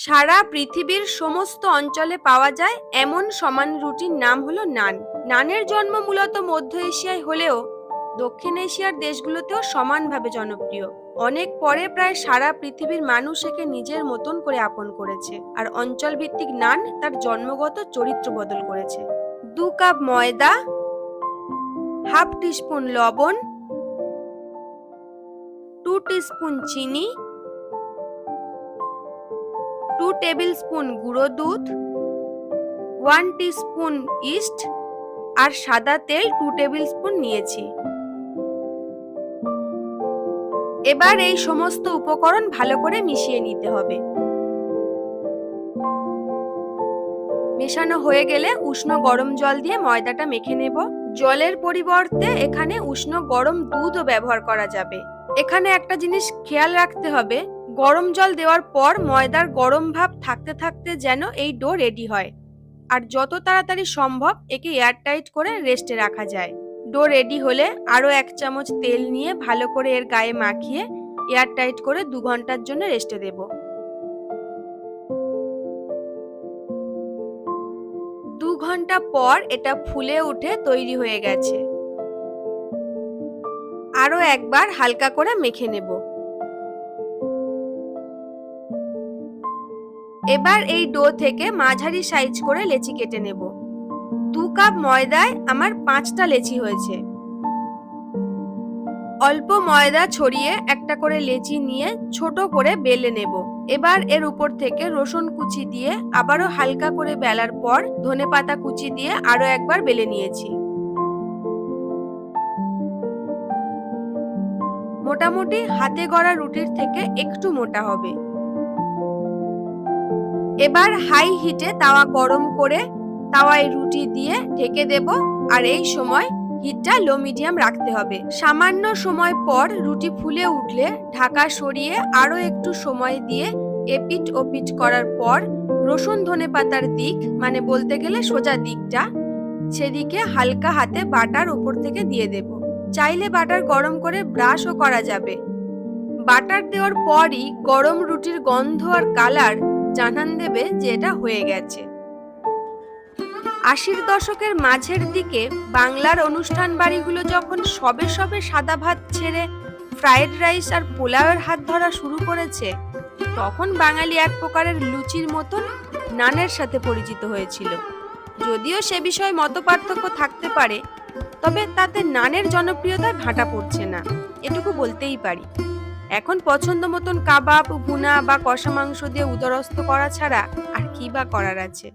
সারা পৃথিবীর সমস্ত অঞ্চলে পাওয়া যায় এমন সমান রুটির নাম হলো নান। নানের জন্ম মূলত মধ্য এশিয়ায় হলেও দক্ষিণ এশিয়ার দেশগুলোতেও সমানভাবে জনপ্রিয়। অনেক পরে প্রায় সারা পৃথিবীর মানুষ একে নিজের মতন করে আপন করেছে আর অঞ্চল ভিত্তিক নান তার জন্মগত চরিত্র বদল করেছে। দু কাপ ময়দা, হাফ টিস্পুন লবণ, টু টিস্পুন চিনি টেবিল স্পুন গুঁড়ো দুধ, ওয়ান স্পুন ইস্ট আর সাদা তেল টু টেবিল স্পুন নিয়েছি। এবার এই সমস্ত উপকরণ ভালো করে মিশিয়ে নিতে হবে। মেশানো হয়ে গেলে উষ্ণ গরম জল দিয়ে ময়দাটা মেখে নেব। জলের পরিবর্তে এখানে উষ্ণ গরম দুধও ব্যবহার করা যাবে। এখানে একটা জিনিস খেয়াল রাখতে হবে গরম জল দেওয়ার পর ময়দার গরম ভাব থাকতে থাকতে যেন এই ডো রেডি হয়। আর যত তাড়াতাড়ি সম্ভব একে এয়ারটাইট করে রেস্টে রাখা যায়। ডো রেডি হলে আরও এক চামচ তেল নিয়ে ভালো করে এর গায়ে মাখিয়ে এয়ারটাইট করে দু ঘণ্টার জন্য রেস্টে দেব। দু ঘণ্টা পর এটা ফুলে উঠে তৈরি হয়ে গেছে। আরও একবার হালকা করে মেখে নেব। এবার এই ডো থেকে মাঝারি সাইজ করে লেচি কেটে নেব। দু কাপ ময়দায় আমার পাঁচটা লেচি হয়েছে। অল্প ময়দা ছড়িয়ে একটা করে লেচি নিয়ে ছোট করে বেলে নেব। এবার এর উপর থেকে রসুন কুচি দিয়ে আবারও হালকা করে বেলার পর ধনে পাতা কুচি দিয়ে আরও একবার বেলে নিয়েছি। মোটামুটি হাতে গড়া রুটির থেকে একটু মোটা হবে। এবার হাই হিটে তাওয়া গরম করে তাওয়ায় রুটি দিয়ে ঢেকে দেব, আর এই সময় হিটটা লো মিডিয়াম রাখতে হবে। সামান্য সময় পর রুটি ফুলে উঠলে ঢাকা সরিয়ে আরও একটু সময় দিয়ে এপিট ওপিট করার পর রসুন ধনে পাতার দিক মানে বলতে গেলে সোজা দিকটা, সেদিকে হালকা হাতে বাটার উপর থেকে দিয়ে দেব। চাইলে বাটার গরম করে ব্রাশও করা যাবে। বাটার দেওয়ার পরই গরম রুটির গন্ধ আর কালার জানান দেবে যে এটা হয়ে গেছে। আশির দশকের মাঝের দিকে বাংলার অনুষ্ঠান বাড়িগুলো যখন সবে সবে সাদা ভাত ছেড়ে ফ্রাইড রাইস আর পোলাওয়ের হাত ধরা শুরু করেছে, তখন বাঙালি এক প্রকারের লুচির মতন নানের সাথে পরিচিত হয়েছিল। যদিও সে বিষয়ে মতপার্থক্য থাকতে পারে, তবে তাতে নানের জনপ্রিয়তায় ভাটা পড়ছে না, এটুকু বলতেই পারি। এখন পছন্দ মতন কাবাব, ভুনা বা কষা মাংস দিয়ে উদরস্থ করা ছাড়া আর কি বা করার আছে?